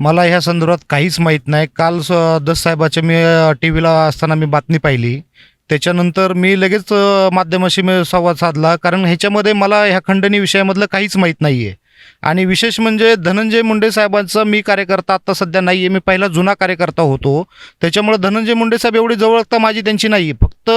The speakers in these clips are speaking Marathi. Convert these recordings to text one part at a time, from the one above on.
मला ह्या संदर्भात काहीच माहीत नाही. काल स दस साहेबाच्या मी टी व्हीला असताना मी बातमी पाहिली. त्याच्यानंतर मी लगेच माध्यमाशी मी संवाद साधला. कारण ह्याच्यामध्ये मला ह्या खंडणी विषयामधलं काहीच माहीत नाही आहे आणि विशेष म्हणजे धनंजय मुंडे साहेबांचा मी कार्यकर्ता आत्ता सध्या नाही आहे मी पहिला जुना कार्यकर्ता होतो. त्याच्यामुळं धनंजय मुंडे साहेब एवढी जवळता माझी त्यांची नाही आहे फक्त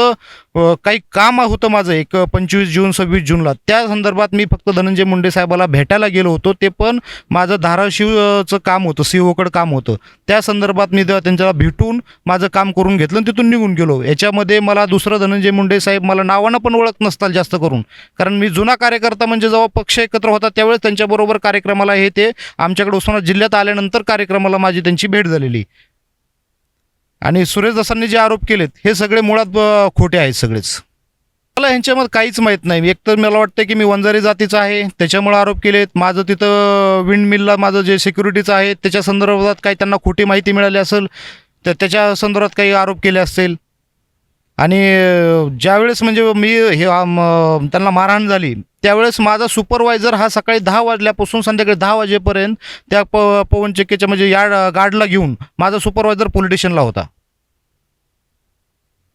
काही काम होतं माझं एक पंचवीस जून सव्वीस जूनला. त्या संदर्भात मी फक्त धनंजय मुंडे साहेबाला भेटायला गेलो होतो. ते पण माझं धाराशिवचं काम होतं. सीओकडं काम होतं. त्या संदर्भात मी तेव्हा त्यांच्याला भेटून माझं काम करून घेतलं आणि तिथून निघून गेलो. याच्यामध्ये मला दुसरं धनंजय मुंडे साहेब मला नावानं पण ओळख नसताल जास्त करून. कारण मी जुना कार्यकर्ता म्हणजे जेव्हा पक्ष एकत्र होता त्यावेळेस त्यांच्याबरोबर कार्यक्रमाला हे ते आमच्याकडे उस्मानाबाद जिल्ह्यात आल्यानंतर कार्यक्रमाला माझी त्यांची भेट झालेली. आणि सुरेश दसांनी जे आरोप केलेत हे सगळे मुळात खोटे आहेत सगळेच. मला ह्यांच्यामध्ये काहीच माहीत नाही. एक तर मला वाटतं की मी वंजारी जातीचा आहे त्याच्यामुळे आरोप केलेत. माझं तिथं विंडमिलला माझं जे सिक्युरिटीचं आहे त्याच्या संदर्भात काही त्यांना खोटी माहिती मिळाली असेल तर त्याच्या संदर्भात काही आरोप केले असतील. आणि ज्यावेळेस म्हणजे मी हे त्यांना मारहाण झाली त्यावेळेस माझा सुपरवायझर हा सकाळी दहा वाजल्यापासून संध्याकाळी दहा वाजेपर्यंत त्या प पवन चक्कीच्या म्हणजे या गार्डला घेऊन माझा सुपरवायझर पोलीस स्टेशनला होता.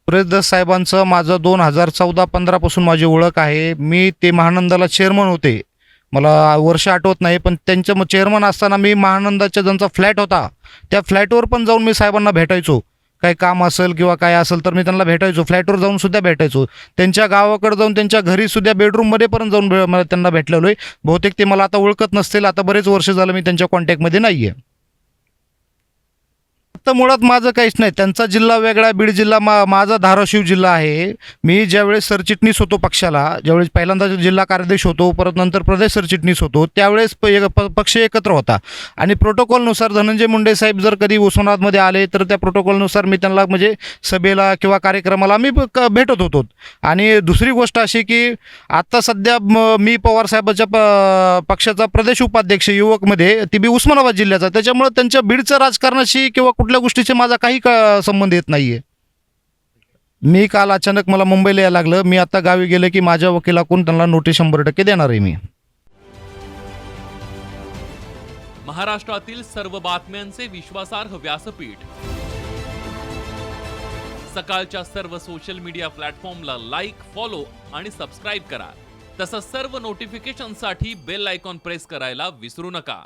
सुरेशदास साहेबांचं माझं दोन हजार चौदा पंधरापासून माझी ओळख आहे. मी ते महानंदाला चेअरमन होते. मला वर्ष आठवत नाही पण त्यांचं मग चेअरमन असताना मी महानंदाच्या ज्यांचा फ्लॅट होता त्या फ्लॅटवर पण जाऊन मी साहेबांना भेटायचो. काही काम असेल किंवा काय असेल तर मी त्यांना भेटायचो. फ्लॅटवर जाऊन सुद्धा भेटायचो. त्यांच्या गावाकडे जाऊन त्यांच्या घरी सुद्धा बेडरूममध्ये पण जाऊन भे- मला त्यांना भेटलेलो आहे बहुतेक ते मला आता ओळखत नसतील. आता बरेच वर्ष झालं मी त्यांच्या कॉन्टॅक्टमध्ये नाही आहे तर मुळात माझं काहीच नाही. त्यांचा जिल्हा वेगळा बीड जिल्हा मा माझा धाराशिव जिल्हा आहे. मी ज्यावेळेस सरचिटणीस होतो पक्षाला ज्यावेळेस पहिल्यांदा जिल्हा कार्याध्यक्ष होतो परत नंतर प्रदेश सरचिटणीस होतो त्यावेळेस प एक- प- पक्ष एकत्र होता. आणि प्रोटोकॉलनुसार धनंजय मुंडे साहेब जर कधी उस्मानाबादमध्ये आले तर त्या प्रोटोकॉलनुसार मी त्यांना म्हणजे सभेला किंवा कार्यक्रमाला मी क- भेटत होतो. आणि दुसरी गोष्ट अशी की आत्ता सध्या म- मी पवारसाहेबाच्या प पक्षाचा प्रदेश उपाध्यक्ष युवकमध्ये ती बी उस्मानाबाद जिल्ह्याचा. त्याच्यामुळे त्यांच्या बीडचं राजकारणाशी किंवा कुठल्या गोष्टीशी माझा काही का संबंध येत नाही आहे मी काल अचानक मला मुंबईला यायला लागलं. मी आता गावी गेले की माझ्या वकिलाकडून त्यांना नोटीस शंभर टक्के देणार आहे मी. महाराष्ट्रातील सर्व बातम्यांचे विश्वासार्ह व्यासपीठ. सकाळच्या सर्व सोशल मीडिया प्लॅटफॉर्मला लाईक फॉलो आणि सबस्क्राईब करा. तसंच सर्व नोटिफिकेशनसाठी बेल आयकॉन प्रेस करायला विसरू नका.